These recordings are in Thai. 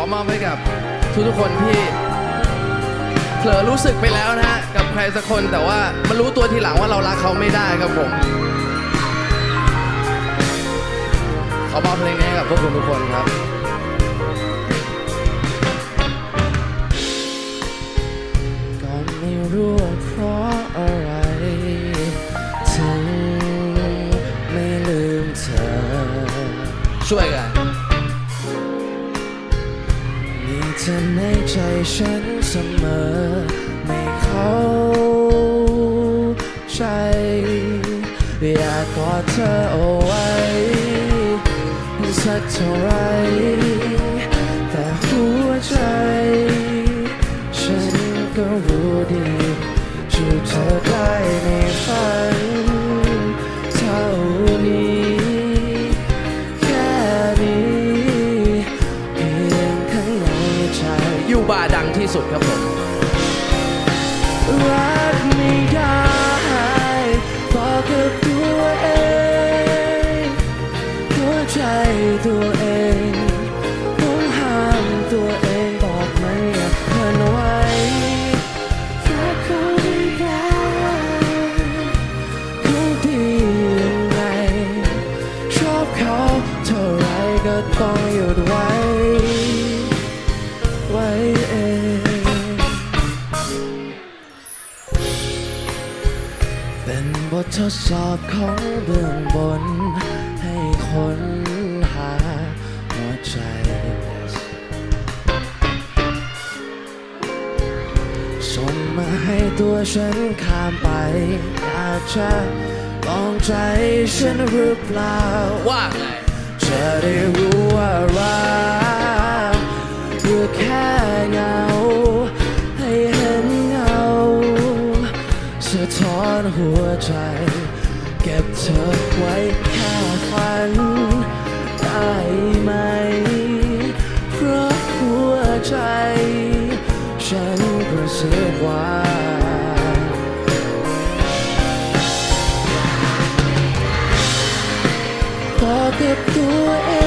อมอบให้กับทุกๆคนที่เผลอรู้สึกไปแล้วนะฮะกับใครสักคนแต่ว่ามารู้ตัวทีหลังว่าเรารักเขาไม่ได้ครับผมขอมอบเพลงนี้ให้กับพวกคุณทุกคนครับก็ไม่รู้ว่าเพราะอะไรถึงไม่ลืมเธอช่วยกัน เธอในใจฉันเสมอ ไม่เข้าใจ อยากกอดเธอเอาไว้สักเท่าไรแต่หัวใจ ที่สุดครับผม ทดสอบของเบื้องบน ให้คนหาหัวใจ ส่งมาให้ตัวฉันข้ามไปอยากจะลองใจฉันหรือเปล่าว่าไงจะได้ สะท้อนหัวใจ เก็บเธอไว้แค่ฝัน ได้ไหม เพราะหัวใจ ฉันรู้สึกว่าบอกกับตัวเอง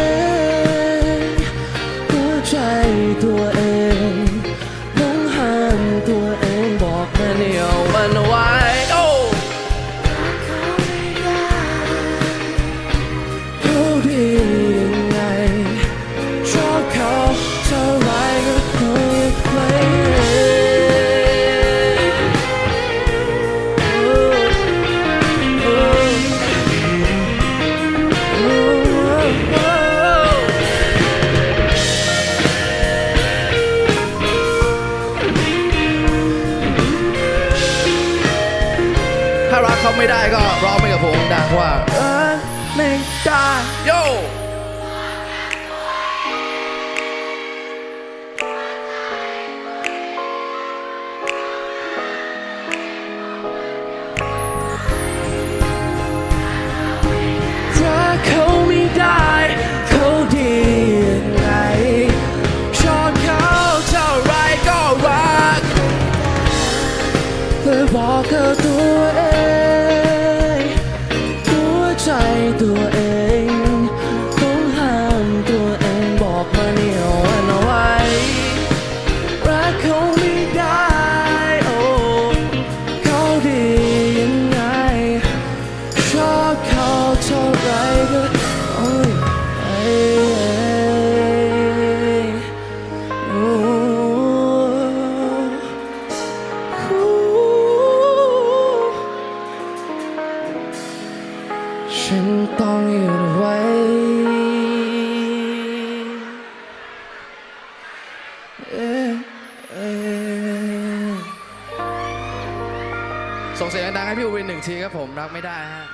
เขาไม่ได้ก็ร้องไปกับผมดังว่าเออไม่ได้โย ส่งเสียงดังให้พี่อูวินหนึ่งทีครับผมรักไม่ได้ฮะ